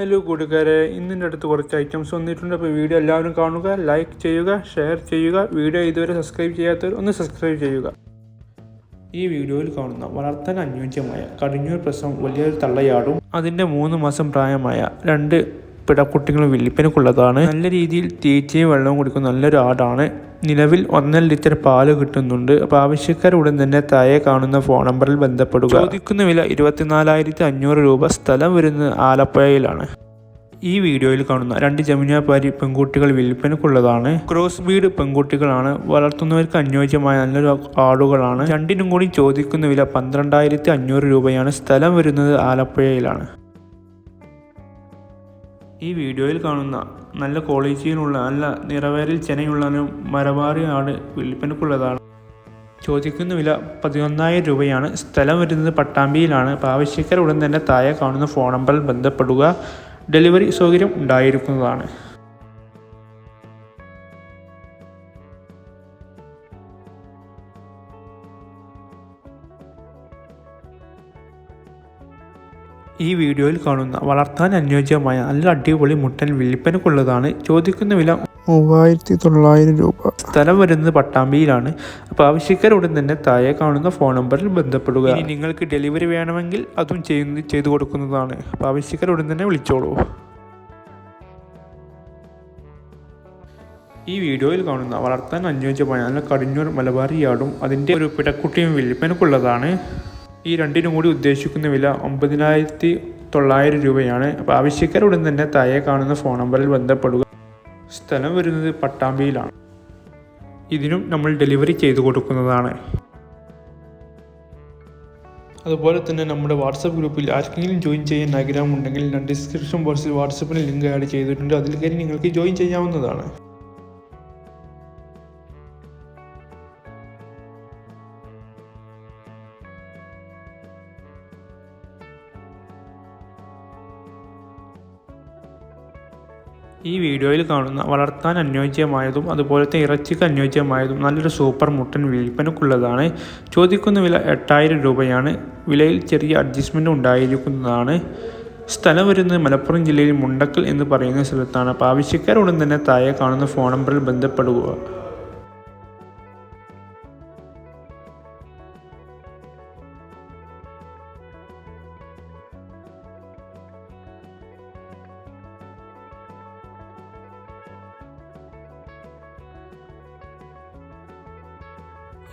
Hello കൂട്ടുകാരെ. ഇന്നിന്റെ അടുത്ത് കുറച്ച് ഐറ്റംസ് വന്നിട്ടുണ്ട്. അപ്പോൾ വീഡിയോ എല്ലാവരും കാണുക ലൈക്ക് ചെയ്യുക ഷെയർ ചെയ്യുക. വീഡിയോ ഇതുവരെ സബ്സ്ക്രൈബ് ചെയ്യാത്തവർ ഒന്ന് സബ്സ്ക്രൈബ് ചെയ്യുക. ഈ വീഡിയോയിൽ കാണുന്ന വളർത്താൻ അനുയോജ്യമായ കടിഞ്ഞൂർ പ്രസവം വലിയൊരു തള്ളയാടും അതിന്റെ മൂന്ന് മാസം പ്രായമായ രണ്ട് പിടക്കുട്ടികളും വില്ലിപ്പനക്കുള്ളതാണ്. നല്ല രീതിയിൽ തീറ്റയും വെള്ളവും കുടിക്കുന്ന നല്ലൊരു ആടാണ്. നിലവിൽ ഒന്നര ലിറ്റർ പാൽ കിട്ടുന്നുണ്ട്. അപ്പോൾ ആവശ്യക്കാർ ഉടൻ തന്നെ താഴെ കാണുന്ന ഫോൺ നമ്പറിൽ ബന്ധപ്പെടുക. ചോദിക്കുന്ന വില ഇരുപത്തിനാലായിരത്തി അഞ്ഞൂറ് രൂപ സ്ഥലം വരുന്നത് ആലപ്പുഴയിലാണ്. ഈ വീഡിയോയിൽ കാണുന്ന രണ്ട് ജമുനാപാരി പെൺകുട്ടികൾ വിൽപ്പനക്കുള്ളതാണ് ക്രോസ് ബീഡ് പെൺകുട്ടികളാണ്. വളർത്തുന്നവർക്ക് അനുയോജ്യമായ നല്ലൊരു ആടുകളാണ്. രണ്ടിനും കൂടി ചോദിക്കുന്ന വില പന്ത്രണ്ടായിരത്തി അഞ്ഞൂറ് രൂപയാണ്. സ്ഥലം വരുന്നത് ആലപ്പുഴയിലാണ്. ഈ വീഡിയോയിൽ കാണുന്ന നല്ല ക്വാളിറ്റിയിലുള്ള നല്ല നിറവേറിൽ ചെനയുള്ള മരവാറി ആട് വിൽപ്പനക്കുള്ളതാണ്. ചോദിക്കുന്ന വില പതിനൊന്നായിരം രൂപയാണ്. സ്ഥലം വരുന്നത് പട്ടാമ്പിയിലാണ്. ആവശ്യക്കാർ ഉടൻ തന്നെ താഴെ കാണുന്ന ഫോൺ നമ്പറിൽ ബന്ധപ്പെടുക. ഡെലിവറി സൗകര്യം ഉണ്ടായിരിക്കുന്നതാണ്. ഈ വീഡിയോയിൽ കാണുന്ന വളർത്താൻ അനുയോജ്യമായ നല്ല അടിപൊളി മുട്ടൻ വിൽപ്പനക്കുള്ളതാണ് ചോദിക്കുന്ന വില മൂവായിരത്തി തൊള്ളായിരം രൂപ. സ്ഥലം വരുന്നത് പട്ടാമ്പിയിലാണ്. അപ്പോൾ ആവശ്യക്കാരുടൻ തന്നെ താഴെ കാണുന്ന ഫോൺ നമ്പറിൽ ബന്ധപ്പെടുക. ഇനി നിങ്ങൾക്ക് ഡെലിവറി വേണമെങ്കിൽ അതും ചെയ്യുന്ന ചെയ്തു കൊടുക്കുന്നതാണ്. അപ്പോൾ ആവശ്യക്കാരുടൻ തന്നെ വിളിച്ചോളൂ. ഈ വീഡിയോയിൽ കാണുന്ന വളർത്താൻ അനുയോജ്യമായ നല്ല കടിഞ്ഞൂർ മലബാറിയാടും അതിന്റെ ഒരു പിടക്കുട്ടിയും വിൽപ്പനക്കുള്ളതാണ് ഈ രണ്ടിനും കൂടി ഉദ്ദേശിക്കുന്ന വില ഒമ്പതിനായിരത്തി തൊള്ളായിരം രൂപയാണ്. അപ്പോൾ ആവശ്യക്കാർ ഉടൻ തന്നെ താഴെ കാണുന്ന ഫോൺ നമ്പറിൽ ബന്ധപ്പെടുക. സ്ഥലം വരുന്നത് പട്ടാമ്പിയിലാണ്. ഇതിനും നമ്മൾ ഡെലിവറി ചെയ്തു കൊടുക്കുന്നതാണ്. അതുപോലെ തന്നെ നമ്മുടെ വാട്സപ്പ് ഗ്രൂപ്പിൽ ആർക്കെങ്കിലും ജോയിൻ ചെയ്യാൻ ആഗ്രഹമുണ്ടെങ്കിൽ ഞാൻ ഡിസ്ക്രിപ്ഷൻ ബോക്സിൽ വാട്സപ്പിന് ലിങ്ക് ആഡ് ചെയ്തിട്ടുണ്ട്. അതിൽ കയറി നിങ്ങൾക്ക് ജോയിൻ ചെയ്യാവുന്നതാണ്. ഈ വീഡിയോയിൽ കാണുന്ന വളർത്താൻ അനുയോജ്യമായതും അതുപോലത്തെ ഇറച്ചിക്ക് അനുയോജ്യമായതും നല്ലൊരു സൂപ്പർ മുട്ടൻ വിൽപ്പനക്കുള്ളതാണ്. ചോദിക്കുന്ന വില എട്ടായിരം രൂപയാണ്. വിലയിൽ ചെറിയ അഡ്ജസ്റ്റ്മെന്റ് ഉണ്ടായിരിക്കുന്നതാണ്. സ്ഥലം വരുന്നത് മലപ്പുറം ജില്ലയിൽ മുണ്ടക്കൽ എന്ന് പറയുന്ന സ്ഥലത്താണ്. അപ്പോൾ ആവശ്യക്കാരുടൻ തന്നെ താഴെ കാണുന്ന ഫോൺ നമ്പറിൽ ബന്ധപ്പെടുക.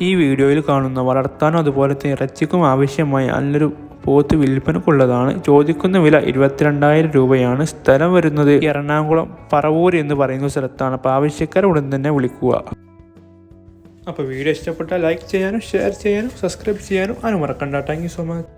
ഈ വീഡിയോയിൽ കാണുന്ന വളർത്താനും അതുപോലെ തന്നെ ഇറച്ചിക്കും ആവശ്യമായ നല്ലൊരു പോത്ത് വിൽപ്പനക്കുള്ളതാണ്. ചോദിക്കുന്ന വില ഇരുപത്തിരണ്ടായിരം രൂപയാണ്. സ്ഥലം വരുന്നത് എറണാകുളം പറവൂർ എന്ന് പറയുന്ന സ്ഥലത്താണ്. അപ്പോൾ ആവശ്യക്കാർ ഉടൻ തന്നെ വിളിക്കുക. അപ്പോൾ വീഡിയോ ഇഷ്ടപ്പെട്ടാൽ ലൈക്ക് ചെയ്യാനും ഷെയർ ചെയ്യാനും സബ്സ്ക്രൈബ് ചെയ്യാനും അനുമറക്കണ്ട താങ്ക് യു സോ മച്ച്